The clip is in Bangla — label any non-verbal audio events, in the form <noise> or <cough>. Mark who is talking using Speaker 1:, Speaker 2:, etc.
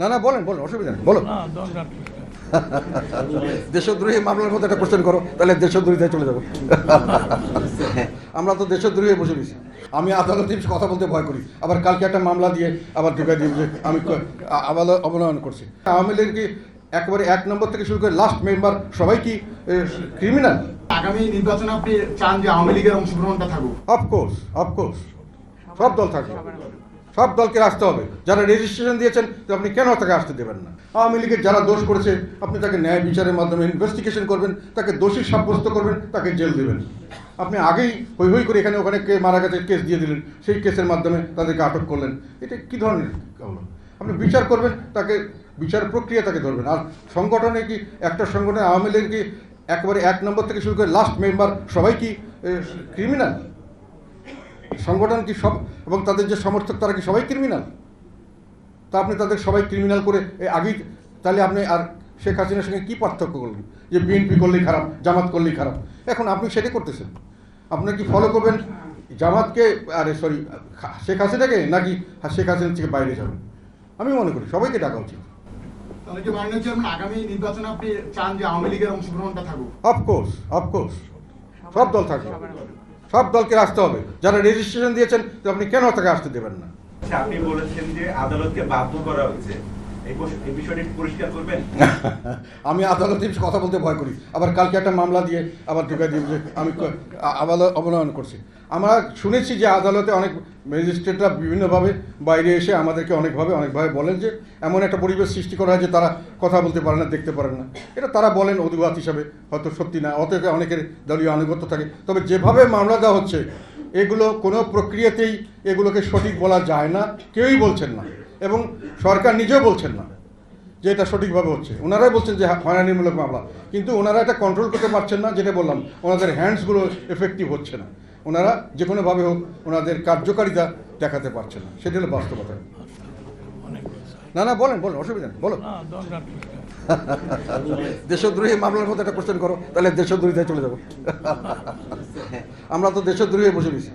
Speaker 1: না না বলেন বলেন অসুবিধা নেই বলো দেশদ্রোহী মামলার মধ্যে একটা কোশ্চেন করো তাহলে দেশদ্রোহিতায় চলে যাব। আমরা তো দেশদ্রোহী বসে দিয়েছি আমি আদালতে কথা বলতে ভয় করি। আবার কালকে একটা মামলা দিয়ে আবার ঢুকাই দিই যে আমি আদালত অবনয়ন করছি। আওয়ামী লীগ কি একেবারে এক নম্বর থেকে শুরু করে লাস্ট মেম্বার সবাই কি ক্রিমিনাল
Speaker 2: আগামী নির্বাচনে আপনি চান যে আওয়ামী লীগের অংশগ্রহণটা থাকুক?
Speaker 1: অফকোর্স অফকোর্স সব দল থাকবে সব দলকে আসতে হবে। যারা রেজিস্ট্রেশন দিয়েছেন আপনি কেন তাকে আসতে দেবেন না? আওয়ামী লীগের যারা দোষ করেছে, আপনি তাকে ন্যায় বিচারের মাধ্যমে ইনভেস্টিগেশন করবেন, তাকে দোষী সাব্যস্ত করবেন, তাকে জেল দেবেন। আপনি আগেই হই হই করে এখানে ওখানে কে মারা গেছে কেস দিয়ে দিলেন, সেই কেসের মাধ্যমে তাদেরকে আটক করলেন। এটা কি ধরনের আপনি বিচার করবেন, তাকে বিচার প্রক্রিয়া তাকে ধরবেন। আর সংগঠনে কি, একটা সংগঠনে আওয়ামী লীগ কি, একবারে এক নম্বর থেকে শুরু করে লাস্ট মেম্বার সবাই কি ক্রিমিনাল সংগঠন কি সব এবং তাদের যে সমর্থক তারা কি সবাই ক্রিমিনাল তা আপনি তাদের সবাই ক্রিমিনাল করে এ আগেই তাহলে আপনি আর শেখ হাসিনার সঙ্গে কী পার্থক্য করলেন? যে বিএনপি করলেই খারাপ জামাত করলেই খারাপ। এখন আপনি সেটাই করতেছেন। আপনি কি ফলো করবেন? জামাতকে আরে সরি শেখ হাসিনাকে নাকি শেখ হাসিনা থেকে বাইরে যাবেন? আমি মনে করি সবাইকে ডাকা উচিত।
Speaker 2: তাহলে কি মাননীয় চেয়ারম্যান আগামী নির্বাচনে আপনি চান যে আওয়ামী লীগের অংশগ্রহণটা থাকুক?
Speaker 1: অফকোর্স অফকোর্স সব দল থাকবে সব দলকে আসতে হবে। যারা রেজিস্ট্রেশন দিয়েছেন আপনি কেন তাকে আসতে দেবেন না?
Speaker 3: আচ্ছা, আপনি বলেছেন যে আদালতকে বাধ্য করা হয়েছে। <laughs>
Speaker 1: আমি আদালতে কথা বলতে ভয় করি। আবার কালকে একটা মামলা দিয়ে আবার ঢুকাই দিই যে আমি আদালত অবনয়ন করছি। আমরা শুনেছি যে আদালতে অনেক ম্যাজিস্ট্রেটরা বিভিন্নভাবে বাইরে এসে আমাদেরকে অনেকভাবে অনেকভাবে বলেন যে, এমন একটা পরিবেশ সৃষ্টি করা হয় যে তারা কথা বলতে পারে না, দেখতে পারেন না। এটা তারা বলেন অজুহাত হিসাবে, হয়তো সত্যি না অত অনেকের দলীয় আনুগত্য থাকে। তবে যেভাবে মামলা দেওয়া হচ্ছে, এগুলো কোনো প্রক্রিয়াতেই এগুলোকে সঠিক বলা যায় না, কেউই বলছেন না। এবং সরকার নিজেও বলছেন না যে এটা সঠিকভাবে হচ্ছে। ওনারাই বলছেন যে হয়রানিমূলক মামলা। কিন্তু ওনারা এটা কন্ট্রোল করতে পারছেন না, যেটা বললাম, ওনাদের হ্যান্ডসগুলো এফেক্টিভ হচ্ছে না। ওনারা যে কোনোভাবে হোক ওনাদের কার্যকারিতা দেখাতে পারছে না। সেটা হলো বাস্তবতা। না না, বলেন বলেন, অসুবিধা নেই বলো দেশদ্রোহী মামলার মধ্যে একটা কোশ্চেন করো, তাহলে দেশদ্রোহিতায় চলে যাব। আমরা তো দেশদ্রোহী বসে দিয়েছি